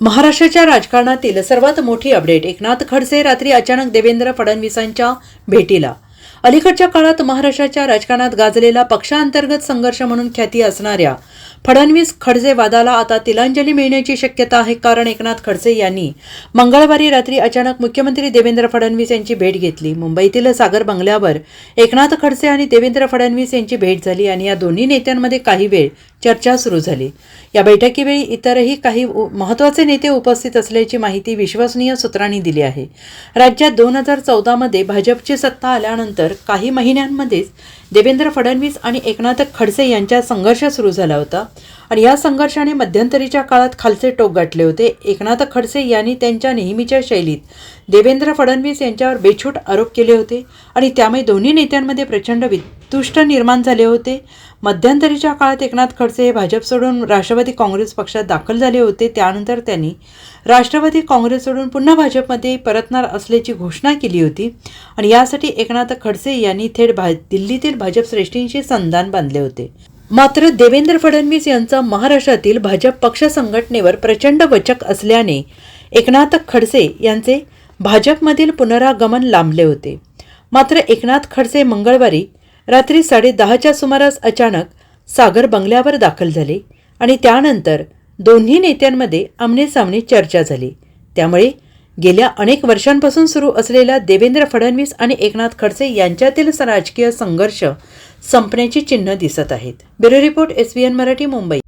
महाराष्ट्राच्या राजकारणातील सर्वात मोठी अपडेट एकनाथ खडसे रात्री अचानक देवेंद्र फडणवीसांच्या भेटीला. अलीकडच्या काळात महाराष्ट्राच्या राजकारणात गाजलेला पक्षांतर्गत संघर्ष म्हणून ख्याती असणाऱ्या फडणवीस खडसे वादाला आता तिलांजली मिळण्याची शक्यता आहे कारण एकनाथ खडसे यांनी मंगळवारी रात्री अचानक मुख्यमंत्री देवेंद्र फडणवीस यांची भेट घेतली. मुंबईतील सागर बंगल्यावर एकनाथ खडसे आणि देवेंद्र फडणवीस यांची भेट झाली आणि या दोन्ही नेत्यांमध्ये काही वेळ चर्चा सुरू झाली. या बैठकीवेळी इतरही काही महत्त्वाचे नेते उपस्थित असल्याची माहिती विश्वसनीय सूत्रांनी दिली आहे. राज्यात दोन हजार चौदामध्ये भाजपची सत्ता आल्यानंतर काही महिन्यांमध्येच देवेंद्र फडणवीस आणि एकनाथ खडसे यांच्यात संघर्ष सुरू झाला होता आणि या संघर्षाने मध्यंतरीच्या काळात खालचे टोक गाठले होते. एकनाथ खडसे यांनी त्यांच्या नेहमीच्या शैलीत देवेंद्र फडणवीस यांच्यावर बेछूट आरोप केले होते आणि त्यामुळे दोन्ही नेत्यांमध्ये प्रचंड तुष्ट निर्माण झाले होते. मध्यंतरीच्या काळात एकनाथ खडसे हे भाजप सोडून राष्ट्रवादी काँग्रेस पक्षात दाखल झाले होते. त्यानंतर त्यांनी राष्ट्रवादी काँग्रेस सोडून पुन्हा भाजपमध्ये परतणार असल्याची घोषणा केली होती आणि यासाठी एकनाथ खडसे यांनी थेट भा दिल्लीतील भाजप श्रेष्ठींशी संधान बांधले होते. मात्र देवेंद्र फडणवीस यांचा महाराष्ट्रातील भाजप पक्ष संघटनेवर प्रचंड वचक असल्याने एकनाथ खडसे यांचे भाजपमधील पुनरागमन लांबले होते. मात्र एकनाथ खडसे मंगळवारी रात्री साडेदहाच्या सुमारास अचानक सागर बंगल्यावर दाखल झाले आणि त्यानंतर दोन्ही नेत्यांमध्ये आमनेसामने चर्चा झाली. त्यामुळे गेल्या अनेक वर्षांपासून सुरू असलेला देवेंद्र फडणवीस आणि एकनाथ खडसे यांच्यातील राजकीय संघर्ष संपण्याची चिन्ह दिसत आहेत. Bureau report S Marathi Mumbai.